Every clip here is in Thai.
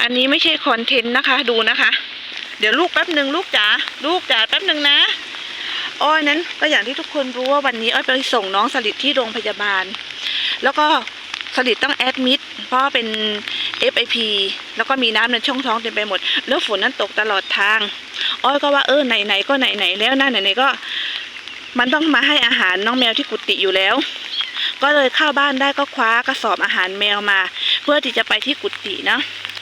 อันนี้ไม่ใช่คอนเทนต์นะคะดูนะคะ เดี๋ยวลูกแป๊บหนึ่งลูกจ๋าลูกจ๋าแป๊บหนึ่งนะอ้อยนั้นก็อย่างที่ทุกคนรู้ว่าวันนี้อ้อยไปส่งน้องสลิดที่โรงพยาบาล แล้วก็สลิดต้องแอดมิดเพราะเป็น FIP แล้วก็มีน้ำในช่องท้องเต็มไปหมด แล้วฝนนั้นตกตลอดทาง อ้อยก็ว่าเออไหนๆก็ไหนๆแล้วนะไหนๆก็ มันต้องมาให้อาหารน้องแมวที่กุฏิอยู่แล้ว ก็เลยเข้าบ้านได้ก็คว้ากระสอบอาหารแมวมา เพื่อที่จะไปที่กุฏินะ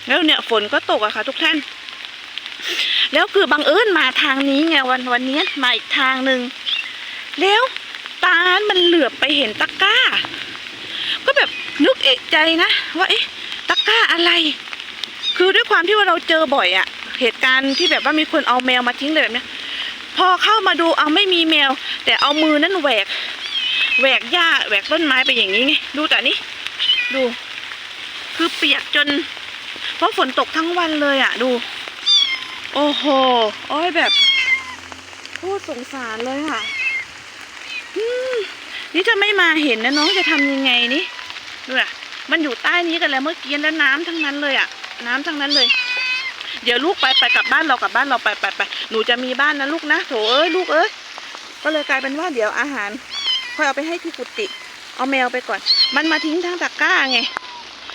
แล้วเนี่ยฝนก็ตกอะค่ะ ทุกท่าน แล้วคือบังเอิญมาทางนี้ไงวันวันนี้มาอีกทางหนึ่งแล้วตามันเหลือบไปเห็นตะกร้า ก็แบบนึกเอะใจนะว่าเอ๊ะตะกร้าอะไร คือด้วยความที่ว่าเราเจอบ่อยอะเหตุการณ์ที่แบบว่ามีคนเอาแมวมาทิ้งเลยแบบเนี้ยพอเข้ามาดูเอาไม่มีแมว แต่เอามือนั่นแหวกแหวกหญ้าแหวกต้นไม้ไปอย่างนี้ไงดูแต่นี่ดู คือเปียกจน เพราะฝนตกทั้งวันเลยอะดู โอ้โหอ้อยแบบโคตรสงสารเลยค่ะนี่จะไม่มาเห็นนะน้องจะทำยังไงนี่ดูอะมันอยู่ใต้นี้กันแล้วเมื่อกี้แล้วน้ำทั้งนั้นเลยอะน้ำทั้งนั้นเลย เดี๋ยวลูกไปไปกลับบ้านเรากลับบ้านเราไปไปไปหนูจะมีบ้านนะลูกนะโถเอ้ยลูกเอ้ยก็เลยกลายเป็นว่าเดี๋ยวอาหารค่อยเอาไปให้ที่กุฏิเอาแมวไปก่อน มันมาทิ้งทางตะกร้าไง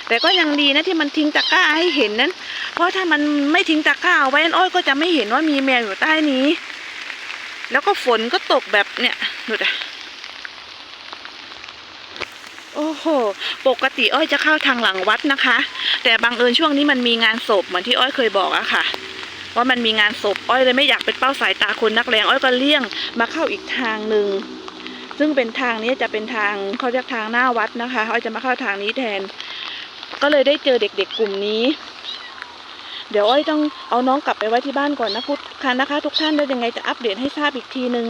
แต่ก็ยังดีนะที่มันทิ้งตะกร้าให้เห็นนั้น เพราะถ้ามันไม่ทิ้งตะกร้าเอาไว้อ้อยก็จะไม่เห็นว่ามีแมวอยู่ใต้นี้ แล้วก็ฝนก็ตกแบบเนี่ยดูดิโอ้โห ปกติอ้อยจะเข้าทางหลังวัดนะคะ แต่บังเอิญช่วงนี้มันมีงานศพเหมือนที่อ้อยเคยบอกอะค่ะ ว่ามันมีงานศพอ้อยเลยไม่อยากเป็นเป้าสายตาคนนักเลงอ้อยก็เลี่ยงมาเข้าอีกทางหนึ่ง ซึ่งเป็นทางนี้จะเป็นทางเขาเรียกทางหน้าวัดนะคะ อ้อยจะมาเข้าทางนี้แทน ก็เลยได้เจอเด็กๆกลุ่มนี้ เดี๋ยวอ้อยต้องเอาน้องกลับไปไว้ที่บ้านก่อนนะพุทธคันนะคะ ทุกท่านแล้วยังไงจะอัปเดตให้ทราบอีกทีนึง